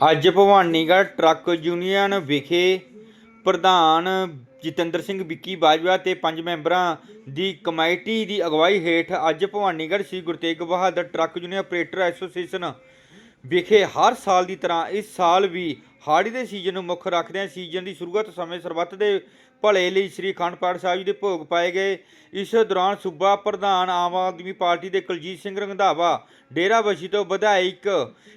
ਅੱਜ Bhawanigarh truck union ਵਿਖੇ ਪ੍ਰਧਾਨ ਜਤਿੰਦਰ ਸਿੰਘ ਵਿੱਕੀ ਬਾਜਵਾ ਤੇ ਪੰਜ ਮੈਂਬਰਾਂ ਦੀ ਕਮੇਟੀ ਦੀ ਅਗਵਾਈ ਹੇਠ ਅੱਜ Bhawanigarh Sri Guru Tegh Bahadur truck union operator association ਵਿਖੇ ਹਰ ਸਾਲ ਦੀ ਤਰ੍ਹਾਂ ਇਸ ਸਾਲ ਵੀ ਹਾੜੀ ਦੇ ਸੀਜ਼ਨ ਨੂੰ ਮੁੱਖ ਰੱਖਦਿਆਂ ਸੀਜ਼ਨ ਦੀ ਸ਼ੁਰੂਆਤ ਸਮੇਂ ਸਰਬੱਤ ਦੇ ਭਲੇ ਲਈ ਸ੍ਰੀ ਅਖੰਡ ਪਾਠ ਸਾਹਿਬ ਜੀ ਦੇ ਭੋਗ ਪਾਏ ਗਏ। ਇਸ ਦੌਰਾਨ ਸੂਬਾ ਪ੍ਰਧਾਨ ਆਮ ਆਦਮੀ ਪਾਰਟੀ ਦੇ ਕੁਲਜੀਤ ਸਿੰਘ ਰੰਧਾਵਾ, ਡੇਰਾ ਬਸੀ ਤੋਂ ਵਿਧਾਇਕ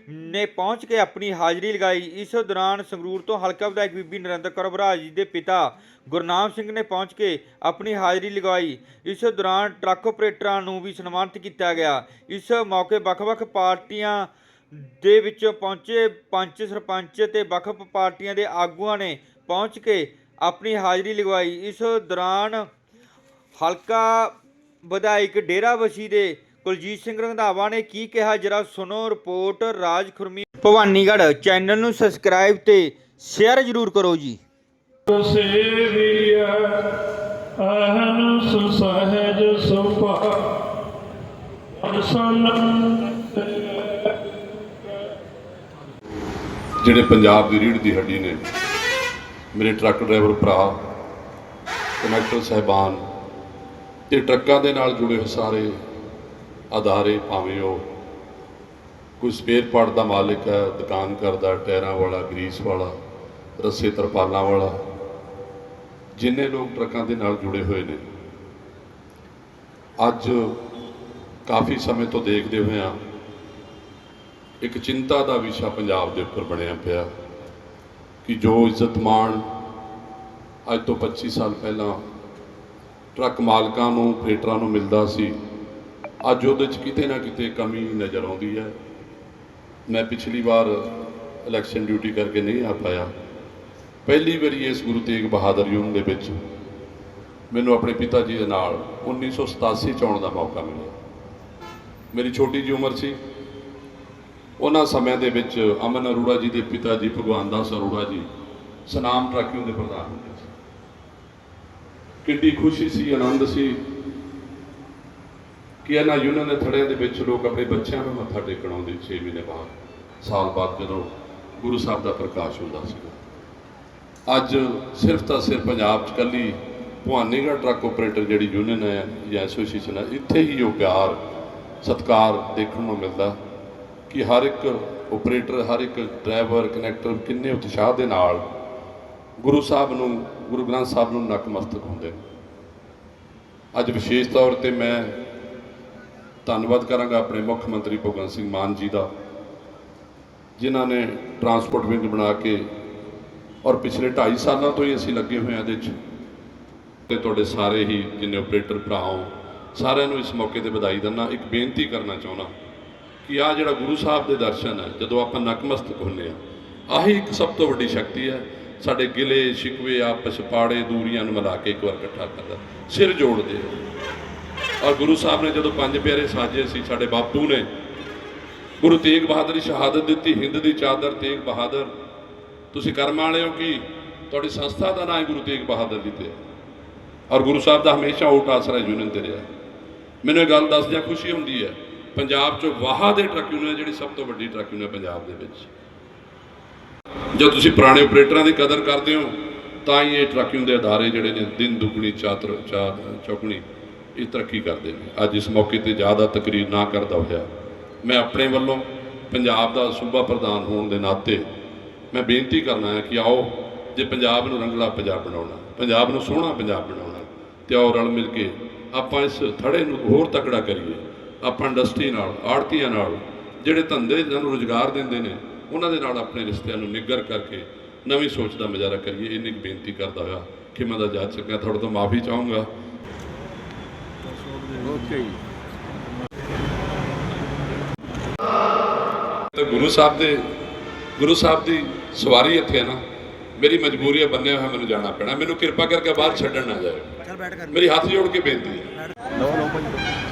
ਨੇ ਪਹੁੰਚ ਕੇ ਆਪਣੀ ਹਾਜ਼ਰੀ ਲਗਾਈ। ਇਸ ਦੌਰਾਨ ਸੰਗਰੂਰ ਤੋਂ ਹਲਕਾ ਵਿਧਾਇਕ ਬੀਬੀ ਨਰਿੰਦਰ ਕੌਰ ਬਰਾਜ ਜੀ ਦੇ ਪਿਤਾ ਗੁਰਨਾਮ ਸਿੰਘ ਨੇ ਪਹੁੰਚ ਕੇ ਆਪਣੀ ਹਾਜ਼ਰੀ ਲਗਾਈ। ਇਸ ਦੌਰਾਨ ਟਰੱਕ ਆਪਰੇਟਰਾਂ ਨੂੰ ਵੀ ਸਨਮਾਨਿਤ ਕੀਤਾ ਗਿਆ। ਇਸ ਮੌਕੇ ਵੱਖ-ਵੱਖ ਪਾਰਟੀਆਂ ਦੇ ਵਿੱਚ ਪਹੁੰਚੇ ਪੰਚ ਸਰਪੰਚ ਤੇ ਵੱਖ-ਵੱਖ ਪਾਰਟੀਆਂ ਦੇ ਆਗੂਆਂ ਨੇ ਪਹੁੰਚ ਕੇ ਆਪਣੀ ਹਾਜ਼ਰੀ ਲਗਵਾਈ। ਇਸ ਦੌਰਾਨ ਹਲਕਾ ਵਿਧਾਇਕ ਡੇਰਾਬੱਸੀ ਦੇ ਕੁਲਜੀਤ ਸਿੰਘ ਰੰਧਾਵਾ ਨੇ ਕੀ ਕਿਹਾ? ਜਰਾ ਸੁਣੋ ਰਿਪੋਰਟ ਰਾਜ ਖੁਰਮੀ ਭਵਾਨੀਗੜ੍ਹ ਚੈਨਲ ਨੂੰ ਸਬਸਕ੍ਰਾਈਬ ਤੇ ਸ਼ੇਅਰ ਜ਼ਰੂਰ ਕਰੋ ਜੀ। ਸੇਵੀਐ ਅਹਨ ਸੁਸਹਿਜ ਸੁਭਾ ਅਰਸਨ ਜਿਹੜੇ ਪੰਜਾਬ ਦੀ ਰੀੜ੍ਹ ਦੀ ਹੱਡੀ ਨੇ ਮੇਰੇ ਟਰੱਕ ਡਰਾਈਵਰ ਭਰਾ, ਕਨੈਕਟਰ ਸਹਿਬਾਨ ਤੇ ਟਰੱਕਾਂ ਦੇ ਨਾਲ ਜੁੜੇ ਹੋਏ ਸਾਰੇ ਅਦਾਰੇ ਭਾਵੇਂ ਉਹ ਕੋਈ ਸਪੇਅਰ ਪਾਰਟ ਦਾ ਮਾਲਕ ਹੈ, ਦੁਕਾਨ ਕਰਦਾ, ਟਾਇਰਾਂ ਵਾਲਾ, ਗਰੀਸ ਵਾਲਾ, ਰੱਸੇ ਤਰਪਾਲਾਂ ਵਾਲਾ, ਜਿੰਨੇ ਲੋਕ ਟਰੱਕਾਂ ਦੇ ਨਾਲ ਜੁੜੇ ਹੋਏ ਨੇ। ਅੱਜ ਕਾਫੀ ਸਮੇਂ ਤੋਂ ਦੇਖਦੇ ਹੋਏ ਆ ਇੱਕ ਚਿੰਤਾ ਦਾ ਵਿਸ਼ਾ ਪੰਜਾਬ ਦੇ ਉੱਪਰ ਬਣਿਆ ਪਿਆ। ਕਿ ਜੋ ਇੱਜ਼ਤ ਮਾਣ ਅੱਜ ਤੋਂ 25 ਸਾਲ ਪਹਿਲਾਂ ਟਰੱਕ ਮਾਲਕਾਂ ਨੂੰ ਆਪਰੇਟਰਾਂ ਨੂੰ ਮਿਲਦਾ ਸੀ, ਅੱਜ ਉਹਦੇ 'ਚ ਕਿਤੇ ਨਾ ਕਿਤੇ ਕਮੀ ਨਜ਼ਰ ਆਉਂਦੀ ਹੈ। ਮੈਂ ਪਿਛਲੀ ਵਾਰ ਇਲੈਕਸ਼ਨ ਡਿਊਟੀ ਕਰਕੇ ਨਹੀਂ ਆ ਪਾਇਆ। ਪਹਿਲੀ ਵਾਰੀ ਇਸ ਗੁਰੂ ਤੇਗ ਬਹਾਦਰ ਯੂਨੀਅਨ ਦੇ ਵਿੱਚ ਮੈਨੂੰ ਆਪਣੇ ਪਿਤਾ ਜੀ ਦੇ ਨਾਲ 1987 ਚ ਆਉਣ ਦਾ ਮੌਕਾ ਮਿਲਿਆ। ਮੇਰੀ ਛੋਟੀ ਜਿਹੀ ਉਮਰ ਸੀ। ਉਹਨਾਂ ਸਮਿਆਂ ਦੇ ਵਿੱਚ ਅਮਨ ਅਰੋੜਾ ਜੀ ਦੇ ਪਿਤਾ ਜੀ, ਭਗਵਾਨ ਦਾਸ ਅਰੋੜਾ ਜੀ, ਸਨਾਮ ਟਰੱਕਿੰਗ ਦੇ ਪ੍ਰਧਾਨ ਹੁੰਦੇ ਸੀ। ਕਿੰਨੀ ਖੁਸ਼ੀ ਸੀ, ਆਨੰਦ ਸੀ ਕਿ ਇਹਨਾਂ ਯੂਨੀਅਨ ਦੇ ਥੜਿਆਂ ਦੇ ਵਿੱਚ ਲੋਕ ਆਪਣੇ ਬੱਚਿਆਂ ਨੂੰ ਮੱਥਾ ਟੇਕਣ ਆਉਂਦੇ 6 ਮਹੀਨੇ ਬਾਅਦ, ਸਾਲ ਬਾਅਦ ਜਦੋਂ ਗੁਰੂ ਸਾਹਿਬ ਦਾ ਪ੍ਰਕਾਸ਼ ਹੁੰਦਾ ਸੀ ਅੱਜ ਸਿਰਫ ਤਾਂ ਸਿਰਫ ਪੰਜਾਬ 'ਚ ਕੱਲੀ ਭਵਾਨੀਗੜ੍ਹ ਟਰੱਕ ਆਪਰੇਟਰ ਜਿਹੜੀ ਯੂਨੀਅਨ ਹੈ ਜਾਂ ਐਸੋਸੀਏਸ਼ਨ ਹੈ, ਇੱਥੇ ਹੀ ਉਹ ਪਿਆਰ, ਸਤਿਕਾਰ ਦੇਖਣ ਨੂੰ ਮਿਲਦਾ। ਕਿ ਹਰ ਇੱਕ ਆਪਰੇਟਰ ਹਰ ਇੱਕ ਡਰਾਈਵਰ ਕਨੈਕਟਰ ਕਿੰਨੇ ਉਤਸ਼ਾਹ ਦੇ ਨਾਲ ਗੁਰੂ ਸਾਹਿਬ ਨੂੰ, ਗੁਰੂ ਗ੍ਰੰਥ ਸਾਹਿਬ ਨੂੰ ਨਤਮਸਤਕ ਹੁੰਦੇ ਨੇ। ਅੱਜ ਵਿਸ਼ੇਸ਼ ਤੌਰ ਤੇ ਮੈਂ ਧੰਨਵਾਦ ਕਰਾਂਗਾ ਆਪਣੇ ਮੁੱਖ ਮੰਤਰੀ ਭਗਵੰਤ ਸਿੰਘ ਮਾਨ ਜੀ ਦਾ, ਜਿਨ੍ਹਾਂ ਨੇ ਟਰਾਂਸਪੋਰਟ ਵਿੰਗ ਬਣਾ ਕੇ ਔਰ ਪਿਛਲੇ 2.5 ਸਾਲਾਂ ਤੋਂ ਹੀ ਅਸੀਂ ਲੱਗੇ ਹੋਏ ਹਾਂ ਇਹਦੇ 'ਚ। ਤੇ ਤੁਹਾਡੇ ਸਾਰੇ ਹੀ ਜਿੰਨੇ ਆਪਰੇਟਰ ਭਰਾ ਹੋ ਸਾਰਿਆਂ ਨੂੰ ਇਸ ਮੌਕੇ ਤੇ ਵਧਾਈ ਦਿੰਦਾ, ਇੱਕ ਬੇਨਤੀ ਕਰਨਾ ਚਾਹੁੰਦਾ। ਕਿ ਆ ਜਿਹੜਾ ਗੁਰੂ ਸਾਹਿਬ ਦੇ ਦਰਸ਼ਨ ਹੈ, ਜਦੋਂ ਆਪਾਂ ਨਕਮਸਤਕ ਹੁੰਨੇ ਆ ਆਹੀ ਇੱਕ ਸਭ ਤੋਂ ਵੱਡੀ ਸ਼ਕਤੀ ਹੈ। ਸਾਡੇ ਗਿਲੇ, ਸ਼ਿਕਵੇ, ਆਪਸ, ਪਾੜੇ, ਦੂਰੀਆਂ ਨੂੰ ਮਿਲਾ ਕੇ ਇੱਕ ਵਾਰ ਇਕੱਠਾ ਕਰਦਾ ਸਿਰ ਜੋੜਦੇ ਔਰ ਗੁਰੂ ਸਾਹਿਬ ਨੇ ਜਦੋਂ ਪੰਜ ਪਿਆਰੇ ਸਾਜੇ ਸੀ, ਸਾਡੇ ਬਾਪੂ ਨੇ ਗੁਰੂ ਤੇਗ ਬਹਾਦਰ ਦੀ ਸ਼ਹਾਦਤ ਦਿੱਤੀ, ਹਿੰਦ ਦੀ ਚਾਦਰ ਤੇਗ ਬਹਾਦਰ। ਤੁਸੀਂ ਕਰਮ ਵਾਲੇ ਹੋ ਕਿ ਤੁਹਾਡੀ ਸੰਸਥਾ ਦਾ ਨਾਮ ਹੈ ਗੁਰੂ ਤੇਗ ਬਹਾਦਰ ਜੀ ਤੇ ਔਰ ਗੁਰੂ ਸਾਹਿਬ ਦਾ ਹਮੇਸ਼ਾ ਓਟ ਆਸਰਾ ਯੂਨੀਅਨ ਤੇ ਰਿਹਾ ਮੈਨੂੰ ਇਹ ਗੱਲ ਦੱਸਦਿਆਂ ਖੁਸ਼ੀ ਹੁੰਦੀ ਹੈ ਪੰਜਾਬ 'ਚੋਂ ਵਾਹਾ ਦੇ ਟਰੱਕ ਯੂਨੀਅਨ ਜਿਹੜੀ ਸਭ ਤੋਂ ਵੱਡੀ ਟਰੱਕ ਯੂਨੀਅਨ ਪੰਜਾਬ ਦੇ ਵਿੱਚ। ਜੇ ਤੁਸੀਂ ਪੁਰਾਣੇ ਆਪਰੇਟਰਾਂ ਦੀ ਕਦਰ ਕਰਦੇ ਹੋ, ਤਾਂ ਹੀ ਇਹ ਟਰੱਕ ਯੂਨੀਅਨ ਦੇ ਅਦਾਰੇ ਜਿਹੜੇ ਨੇ, ਦਿਨ ਦੁਗਣੀ, ਚਾਤਰ ਚਾਰ ਚੌਗਣੀ, ਇਹ ਤਰੱਕੀ ਕਰਦੇ ਨੇ। ਅੱਜ ਇਸ ਮੌਕੇ ਤੇ ਜ਼ਿਆਦਾ ਤਕਰੀਰ ਨਾ ਕਰਦਾ ਹੋਇਆ, ਮੈਂ ਆਪਣੇ ਵੱਲੋਂ ਪੰਜਾਬ ਦਾ ਸੂਬਾ ਪ੍ਰਧਾਨ ਹੋਣ ਦੇ ਨਾਤੇ ਮੈਂ ਬੇਨਤੀ ਕਰਨਾ ਹੈ ਕਿ ਆਓ, ਜੇ ਪੰਜਾਬ ਨੂੰ ਰੰਗਲਾ ਪੰਜਾਬ ਬਣਾਉਣਾ, ਪੰਜਾਬ ਨੂੰ ਸੋਹਣਾ ਪੰਜਾਬ ਬਣਾਉਣਾ, ਤੇ ਆਓ ਰਲ ਮਿਲ ਕੇ ਆਪਾਂ ਇਸ ਥੜੇ ਨੂੰ ਹੋਰ ਤਕੜਾ ਕਰੀਏ। ਆਪਾਂ ਇੰਡਸਟਰੀ ਨਾਲ ਆੜਤੀਆਂ ਨਾਲ ਜਿਹੜੇ ਧੰਦੇ ਨੂੰ ਰੁਜ਼ਗਾਰ ਦਿੰਦੇ ਨੇ ਉਹਨਾਂ ਦੇ ਨਾਲ ਆਪਣੇ ਰਿਸ਼ਤਿਆਂ ਨੂੰ ਨਿੱਗਰ ਕਰਕੇ ਨਵੀਂ ਸੋਚ ਦਾ ਮੁਜ਼ਾਹਰਾ ਕਰੀਏ। ਇੰਨੀ ਕੁ ਬੇਨਤੀ ਕਰਦਾ ਹੋਇਆ ਕਿ ਮੈਂ ਤਾਂ ਜਾ ਸਕਿਆ ਤੁਹਾਡੇ ਤੋਂ ਮਾਫੀ ਚਾਹੂੰਗਾ। ਤੇ ਗੁਰੂ ਸਾਹਿਬ ਦੇ ਗੁਰੂ ਸਾਹਿਬ ਦੀ ਸਵਾਰੀ ਇੱਥੇ ਹੈ ਨਾ ਮੇਰੀ ਮਜਬੂਰੀ ਹੈ ਬੰਨਿਆ ਹੋਇਆ ਮੈਨੂੰ ਜਾਣਾ ਪੈਣਾ। ਮੈਨੂੰ ਕਿਰਪਾ ਕਰਕੇ ਬਾਹਰ ਛੱਡਣ ਨਾ ਜਾਇਓ। ਚੱਲ ਬੈਠ ਕਰ। ਮੇਰੀ ਹੱਥ ਜੋੜ ਕੇ ਬੇਨਤੀ ਹੈ।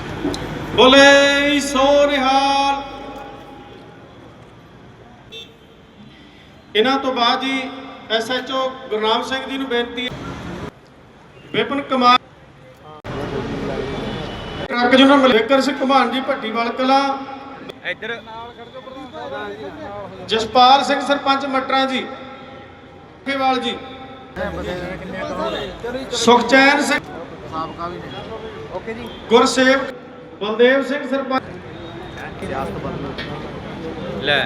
ਬੋਲੇ ਸੋ ਨਿਹਾਲ ਇਹਨਾਂ ਤੋਂ ਬਾਅਦ ਜੀ ਐਸਐਚਓ ਗੁਰਨਾਮ ਸਿੰਘ ਜੀ ਨੂੰ ਬੇਨਤੀ ਹੈ। Vipan Kumar truck general Malekar Singh Ghaman ji Bhattiwal Kalan. ਇੱਧਰ। ਜਸਪਾਲ ਸਿੰਘ ਸਰਪੰਚ ਮਟਰਾਂ ਜੀ। ਕੇਵਾਲ ਜੀ। ਸੁਖਚੈਨ ਸਿੰਘ ਓਕੇ ਜੀ ਗੁਰਸੇਵਕ ਬਲਦੇਵ ਸਿੰਘ ਸਰਪੰਚ। ਲੈ।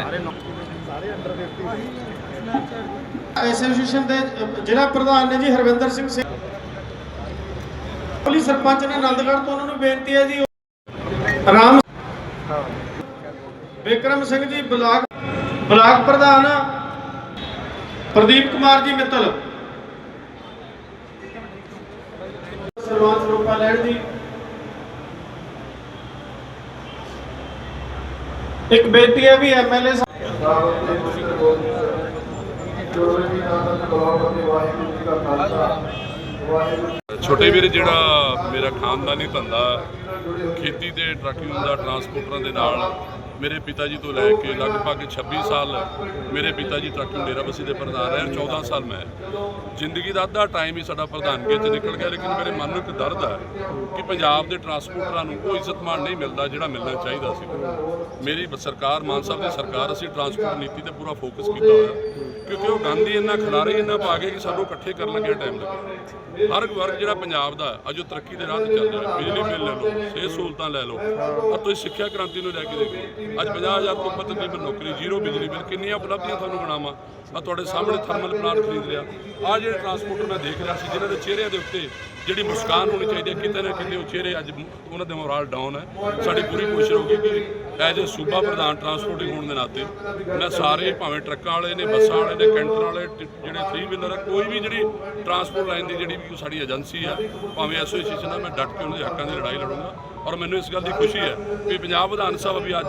ਐਸੋਸੀਏਸ਼ਨ ਦੇ ਜ਼ਿਲ੍ਹਾ ਪ੍ਰਧਾਨ ਨੇ ਜੀ ਹਰਵਿੰਦਰ ਸਿੰਘ ਸਿੰਘ ਪੁਲਿਸ ਸਰਪੰਚ ਨੇ ਆਨੰਦਗੜ੍ਹ ਤੋਂ ਉਹਨਾਂ ਨੂੰ ਬੇਨਤੀ ਹੈ ਜੀ ਉਹ- ਰਾਮ ਵਿਕਰਮ ਸਿੰਘ ਜੀ ਬਲਾਕ ਬਲਾਕ ਪ੍ਰਧਾਨ ਪ੍ਰਦੀਪ ਕੁਮਾਰ ਜੀ ਮਿੱਤਲ। ਸਰਵਾਨ ਸਰੂਪਾ ਲੈਣ ਜੀ। ਇੱਕ ਬੇਨਤੀ ਹੈ ਵੀ ਐਮਐਲਏ ਛੋਟੇ ਵੀਰ, ਜਿਹੜਾ ਮੇਰਾ ਖਾਨਦਾਨੀ ਧੰਦਾ ਖੇਤੀ ਤੇ ਟਰੱਕਿੰਗ ਦਾ, ਟਰਾਂਸਪੋਰਟਰਾਂ ਦੇ ਨਾਲ ਮੇਰੇ ਪਿਤਾ ਜੀ ਤੋਂ ਲੈ ਕੇ ਲਗਭਗ 26 ਸਾਲ ਮੇਰੇ ਪਿਤਾ ਜੀ ਟਰੱਕਿੰਗ ਡੇਰਾਬੱਸੀ ਦੇ ਪ੍ਰਧਾਨ ਰਹੇ 14 ਸਾਲ ਮੈਂ। ਜ਼ਿੰਦਗੀ ਦਾ ਅੱਧਾ ਟਾਈਮ ਹੀ ਸਾਡਾ ਪ੍ਰਧਾਨਗੀ 'ਚ ਨਿਕਲ ਗਿਆ ਲੇਕਿਨ ਮੇਰੇ ਮਨ ਨੂੰ ਇੱਕ ਦਰਦ ਹੈ ਕਿ ਪੰਜਾਬ ਦੇ ਟਰਾਂਸਪੋਰਟਰਾਂ ਨੂੰ ਉਹ ਇੱਜ਼ਤ ਮਾਣ ਨਹੀਂ ਮਿਲਦਾ ਜਿਹੜਾ ਮਿਲਣਾ ਚਾਹੀਦਾ ਸੀ। ਮੇਰੀ ਸਰਕਾਰ ਮਾਨ ਸਾਹਿਬ ਦੀ ਸਰਕਾਰ ਅਸੀਂ ਟਰਾਂਸਪੋਰਟ ਨੀਤੀ ਤੇ ਪੂਰਾ ਫੋਕਸ ਕੀਤਾ ਹੋਇਆ ਕਿਉਂਕਿ ਉਹ ਗਾਂਧੀ ਇੰਨਾ ਖਿਲਾਰੇ ਇੰਨਾ ਪਾ ਗਏ ਕਿ ਸਾਨੂੰ ਇਕੱਠੇ ਕਰਨ ਲੱਗੇ ਟਾਈਮ ਲੱਗਿਆ ਹਰ ਵਰਗ ਜਿਹੜਾ ਪੰਜਾਬ ਦਾ ਹੈ, ਅੱਜ ਉਹ ਤਰੱਕੀ ਦੇ ਰਾਹ ਤੇ ਚੱਲ ਰਿਹਾ ਬਿਜਲੀ ਬਿੱਲ ਲੈ ਲਓ ਸਿਹਤ ਸਹੂਲਤਾਂ ਲੈ ਲਓ ਆ ਤੁਸੀਂ ਸਿੱਖਿਆ ਕ੍ਰਾਂਤੀ ਨੂੰ ਲੈ ਕੇ ਦੇਖੋ। ਅੱਜ 50000 ਤੋਂ ਉੱਪਰ ਤਕਰੀਬਨ ਨੌਕਰੀ, ਜ਼ੀਰੋ ਬਿਜਲੀ ਬਿੱਲ, ਕਿੰਨੀਆਂ ਉਪਲਬਧੀਆਂ ਤੁਹਾਨੂੰ ਬਣਾਵਾਂ? ਆ ਤੁਹਾਡੇ ਸਾਹਮਣੇ ਥਰਮਲ ਪਲਾਂਟ ਖਰੀਦ ਲਿਆ ਆ ਜਿਹੜੇ ਟਰਾਂਸਪੋਰਟਰ ਮੈਂ ਦੇਖ ਰਿਹਾ ਸੀ, ਜਿਨ੍ਹਾਂ ਦੇ ਚਿਹਰਿਆਂ ਦੇ ਉੱਤੇ ਜਿਹੜੀ ਮੁਸਕਾਨ ਹੋਣੀ ਚਾਹੀਦੀ ਹੈ, ਕਿਤੇ ਨਾ ਕਿਤੇ ਉਹ ਚਿਹਰੇ ਅੱਜ ਉਹਨਾਂ ਦੇ ਮੋਰਲ ਡਾਊਨ ਹੈ। ਸਾਡੀ ਪੂਰੀ ਕੋਸ਼ਿਸ਼ ਹੋਊਗੀ ਕਿ ਐਜ ਏ ਸੂਬਾ ਪ੍ਰਧਾਨ ਟਰਾਂਸਪੋਰਟਿੰਗ ਹੋਣ ਦੇ ਨਾਤੇ ਮੈਂ ਸਾਰੇ ਭਾਵੇਂ ਟਰੱਕਾਂ ਵਾਲੇ ਨੇ, ਬੱਸਾਂ ਵਾਲੇ ਨੇ, ਕੈਂਟਰ ਵਾਲੇ ਜਿਹੜੇ 3 ਵੀਲਰ ਆ ਕੋਈ ਵੀ ਜਿਹੜੀ ਟਰਾਂਸਪੋਰਟ ਲਾਈਨ ਦੀ ਜਿਹੜੀ ਵੀ ਸਾਡੀ ਏਜੰਸੀ ਆ ਭਾਵੇਂ ਐਸੋਸੀਏਸ਼ਨ ਆ ਮੈਂ ਡਟ ਕੇ ਉਹਨਾਂ ਦੇ ਹੱਕਾਂ ਦੀ ਲੜਾਈ ਲੜੂੰਗਾ। ਔਰ ਮੈਨੂੰ ਇਸ ਗੱਲ ਦੀ ਖੁਸ਼ੀ ਹੈ ਵੀ ਪੰਜਾਬ ਵਿਧਾਨ ਸਭਾ ਵੀ ਅੱਜ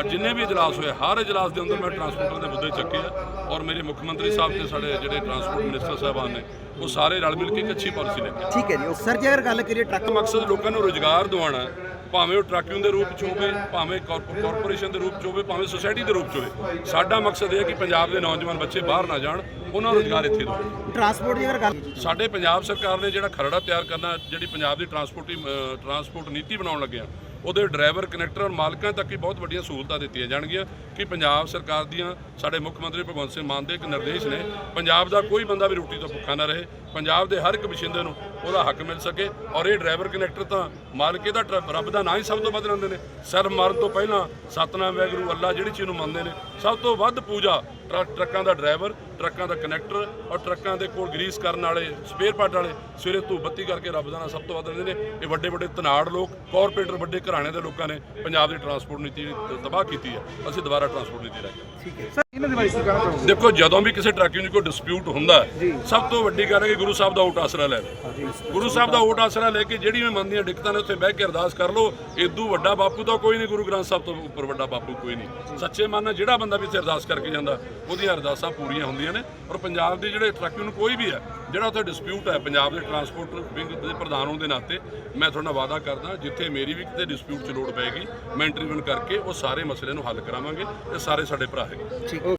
ਅੱਜ ਜਿੰਨੇ ਵੀ ਇਜਲਾਸ ਹੋਏ ਹਰ ਇਜਲਾਸ ਦੇ ਅੰਦਰ ਮੈਂ ਟਰਾਂਸਪੋਰਟਰ ਦੇ ਮੁੱਦੇ ਚੱਕੇ ਆ ਔਰ ਮੇਰੇ ਮੁੱਖ ਮੰਤਰੀ ਸਾਹਿਬ ਤੇ ਸਾਡੇ ਜਿਹੜੇ ਟਰਾਂਸਪੋਰਟ ਮਿਨਿਸਟਰ ਸਾਹਿਬਾਨ ਨੇ ਉਹ ਸਾਰੇ ਰਲ ਮਿਲ ਕੇ ਇੱਕ ਅੱਛੀ ਪਾਲਿਸੀ ਲੈ ਕੇ। ਠੀਕ ਹੈ ਜੀ ਸਰ ਜੇ ਅਗਰ ਗੱਲ ਕਰੀਏ ਟਰੱਕ ਮਕਸਦ ਲੋਕਾਂ ਨੂੰ ਰੋਜ਼ਗਾਰ ਦਿਵਾਉਣਾ ਭਾਵੇਂ ਉਹ ਟਰੱਕਿੰਗ ਦੇ ਰੂਪ ਚ ਹੋਵੇ ਭਾਵੇਂ ਕਾਰਪੋ- ਕਾਰਪੋਰੇਸ਼ਨ ਦੇ ਰੂਪ ਚ ਹੋਵੇ ਭਾਵੇਂ ਸੁਸਾਇਟੀ ਦੇ ਰੂਪ ਚ ਹੋਵੇ ਸਾਡਾ ਮਕਸਦ ਇਹ ਹੈ ਕਿ ਪੰਜਾਬ ਦੇ ਨੌਜਵਾਨ ਬੱਚੇ ਬਾਹਰ ਨਾ ਜਾਣ ਉਹਨਾਂ ਨੂੰ ਰੋਜ਼ਗਾਰ ਇੱਥੇ ਦਿਓ ਟਰਾਂਸਪੋਰਟ ਦੀ ਅਗਰ ਗੱਲ ਸਾਡੇ ਪੰਜਾਬ ਸਰਕਾਰ ਨੇ ਜਿਹੜਾ ਖਰੜਾ ਤਿਆਰ ਕਰਨਾ ਜਿਹੜੀ ਪੰਜਾਬ ਦੀ ਟਰਾਂਸਪੋਰਟ ਟਰਾਂਸਪੋਰਟ ਨੀਤੀ ਬਣਾਉਣ ਲੱਗਿਆ ਉਹਦੇ ਡਰਾਈਵਰ, ਕਨੈਕਟਰ ਔਰ ਮਾਲਕਾਂ ਤੱਕ ਹੀ ਬਹੁਤ ਵੱਡੀਆਂ ਸਹੂਲਤਾਂ ਦਿੱਤੀਆਂ ਜਾਣਗੀਆਂ ਕਿ ਪੰਜਾਬ ਸਰਕਾਰ ਦੀਆਂ, ਸਾਡੇ ਮੁੱਖ ਮੰਤਰੀ ਭਗਵੰਤ ਸਿੰਘ ਮਾਨ ਦੇ ਇੱਕ ਨਿਰਦੇਸ਼ ਨੇ, ਪੰਜਾਬ ਦਾ ਕੋਈ ਬੰਦਾ ਵੀ ਰੋਟੀ ਤੋਂ ਭੁੱਖਾ ਨਾ ਰਹੇ, ਪੰਜਾਬ ਦੇ ਹਰ ਇੱਕ ਵਸਿੰਦੇ ਨੂੰ ਉਹਦਾ ਹੱਕ ਮਿਲ ਸਕੇ ਔਰ ਇਹ ਡਰਾਈਵਰ, ਕਨੈਕਟਰ ਤਾਂ ਮਾਲਕੇ ਦਾ ਟਰ- ਰੱਬ ਦਾ ਨਾਂ ਹੀ ਸਭ ਤੋਂ ਵੱਧ ਲੈਂਦੇ ਨੇ। ਸਿਰ ਮਾਰਨ ਤੋਂ ਪਹਿਲਾਂ ਸਤਨਾਮ ਵੈਗਰੂ ਅੱਲਾ ਜਿਹੜੀ ਚੀਜ਼ ਨੂੰ ਮੰਨਦੇ ਨੇ, ਸਭ ਤੋਂ ਵੱਧ ਪੂਜਾ ਟਰੱਕ- ਟਰੱਕਾਂ ਦਾ ਡਰਾਈਵਰ ਟਰੱਕਾਂ ਦਾ ਕਨੈਕਟਰ ਔਰ ਟਰੱਕਾਂ ਦੇ ਕੋਲ ਗਰੀਸ ਕਰਨ ਵਾਲੇ ਸਪੇਅਰ ਪਾਰਟ ਵਾਲੇ ਸਵੇਰੇ ਧੂਪ ਬੱਤੀ ਕਰਕੇ ਰੱਬ ਦਾ ਨਾਂ ਸਭ ਤੋਂ ਵੱਧ ਲੈਂਦੇ ਨੇ। ਇਹ ਵੱਡੇ ਵੱਡੇ ਤਨਾੜ ਲੋਕ ਕਾਰਪੋਰੇਟਰ ਵੱਡੇ ਘਰਾਣੇ ਦੇ ਲੋਕਾਂ ਨੇ ਪੰਜਾਬ ਦੀ ਟਰਾਂਸਪੋਰਟ ਨੀਤੀ ਤਬਾਹ ਕੀਤੀ ਹੈ। ਅਸੀਂ ਦੁਬਾਰਾ ਟਰਾਂਸਪੋਰਟ ਨੀਤੀ ਲੈ ਕੇ। ਠੀਕ ਹੈ। ਸਰ ਇਹਨਾਂ ਦੇ ਬਾਰੇ ਕੀ ਕਹਿਣਾ ਚਾਹੋਗੇ? ਦੇਖੋ ਜਦੋਂ ਵੀ ਕਿਸੇ ਟਰੱਕ ਯੂਨੀਅਨ ਕੋਈ ਡਿਸਪਿਊਟ ਹੁੰਦਾ ਸਭ ਤੋਂ ਵੱਡੀ ਗੱਲ ਹੈ ਕਿ ਗੁਰੂ ਸਾਹਿਬ ਦਾ ਓਟ ਆਸਰਾ ਲੈ ਲਓ। ਗੁਰੂ ਸਾਹਿਬ ਦਾ ਓਟ ਆਸਰਾ ਲੈ ਕੇ ਜਿਹੜੀਆਂ ਮਨ ਦੀਆਂ ਦਿੱਕਤਾਂ ਨੇ ਉੱਥੇ ਬਹਿ ਕੇ ਅਰਦਾਸ ਕਰ ਲਓ। ਇਦੋਂ ਵੱਡਾ ਬਾਪੂ ਤਾਂ ਕੋਈ ਨਹੀਂ ਗੁਰੂ ਗ੍ਰੰਥ ਸਾਹਿਬ ਤੋਂ ਉੱਪਰ ਵੱਡਾ ਬਾਪੂ ਕੋਈ ਨਹੀਂ। ਸੱਚੇ ਮਨ ਨਾਲ ਜਿਹੜਾ ਬੰਦਾ ਵੀ ਇੱਥੇ ਅਰਦਾਸ ਕਰਕੇ ਜਾਂਦਾ ਉਹਦੀਆਂ ਅਰਦਾਸਾਂ ਪੂਰੀਆਂ ਹੁੰਦੀਆਂ ਨੇ ਔਰ ਪੰਜਾਬ ਦੇ ਜਿਹੜੇ ਟਰੱਕ ਯੂਨੀਅਨ ਕੋਈ ਵੀ ਹੈ, ਜਿਹੜਾ ਉੱਥੇ ਡਿਸਪਿਊਟ ਹੈ, ਪੰਜਾਬ ਦੇ ਟਰਾਂਸਪੋਰਟ ਵਿੰਗ ਦੇ ਪ੍ਰਧਾਨ ਹੋਣ ਦੇ ਨਾਤੇ, ਮੈਂ ਤੁਹਾਡਾ ਵਾਅਦਾ ਕਰਦਾ, ਜਿੱਥੇ ਮੇਰੀ ਵੀ ਕਿਤੇ ਡਿਸਪਿਊਟ 'ਚ ਲੋੜ ਪਏਗੀ, ਮੈਂ ਇੰਟਰਵਿਊ ਕਰਕੇ ਉਹ ਸਾਰੇ ਮਸਲੇ ਨੂੰ ਹੱਲ ਕਰਾਵਾਂਗੇ ਇਹ ਸਾਰੇ ਸਾਡੇ ਭਰਾ ਹੈਗੇ। ਠੀਕ।